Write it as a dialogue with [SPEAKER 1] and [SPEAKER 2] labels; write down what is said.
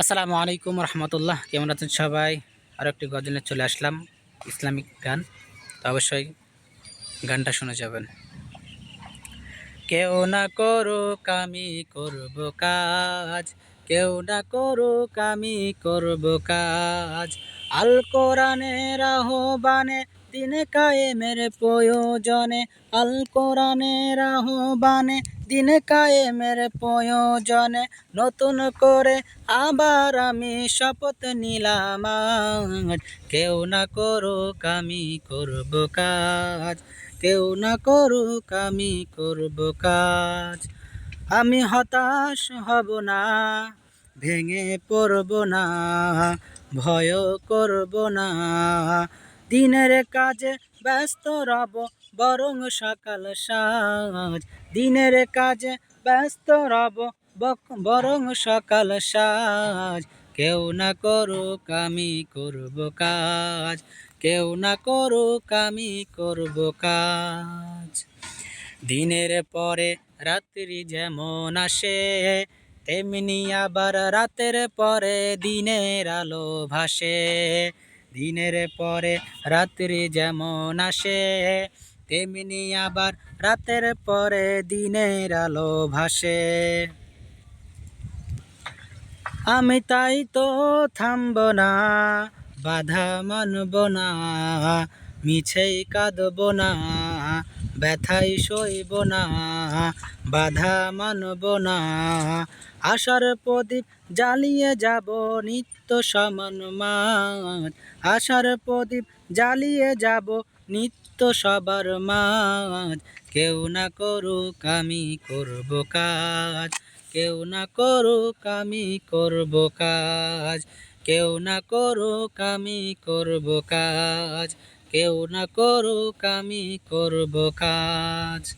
[SPEAKER 1] আসসালামু আলাইকুম রহমতুল্লাহ। কেমন আছেন সবাই? আরও একটি গজলে চলে আসলাম, ইসলামিক গান। তো অবশ্যই গানটা শুনে যাবেন। কেউ না করুক আমি করব কাজ, কেউ না করুক আমি করব কাজ। আল কোরআনের আহ্বানে, দিনে কায়েমের প্রয়োজনে, আল কোরআনের আহ্বানে দিনে কায়েমের প্রয়োজনে নতুন করে আবার আমি শপথ নিলাম কেউ না করুক আমি করব কাজ। কেউ না করুক আমি করব কাজ। আমি হতাশ হব না, ভেঙে পড়ব না ভয় করব না। দিনের কাজে ব্যস্ত রব, বরং সকাল সাজ। দিনের কাজে ব্যস্ত রব বরং সকাল সাজ। কেউ না করুক আমি করব কাজ, কেউ না করুক আমি করব কাজ। দিনের পরে রাত্রি যেমন আসে, তেমনি আবার রাতের পরে দিনের আলো ভাসে। দিনের পরে রাত্রি যেমন আসে, তেমনি আবার রাতের পরে দিনের আলো ভাসে। আমি তাই তো থামব না, বাধা মানব না, মিছেই কাঁদব না। ব্যথাই সইব না, বাধা মানব না। আশার প্রদীপ জ্বালিয়ে যাব নিত্য সমান মাঠ। আশার প্রদীপ জ্বালিয়ে যাব নিত্য সবার মাঝ কেউ না করুক আমি করব কাজ, কেউ না করুক আমি করব কাজ, কেউ না করুক আমি করব কাজ। কেউ না করুক আমি করব কাজ।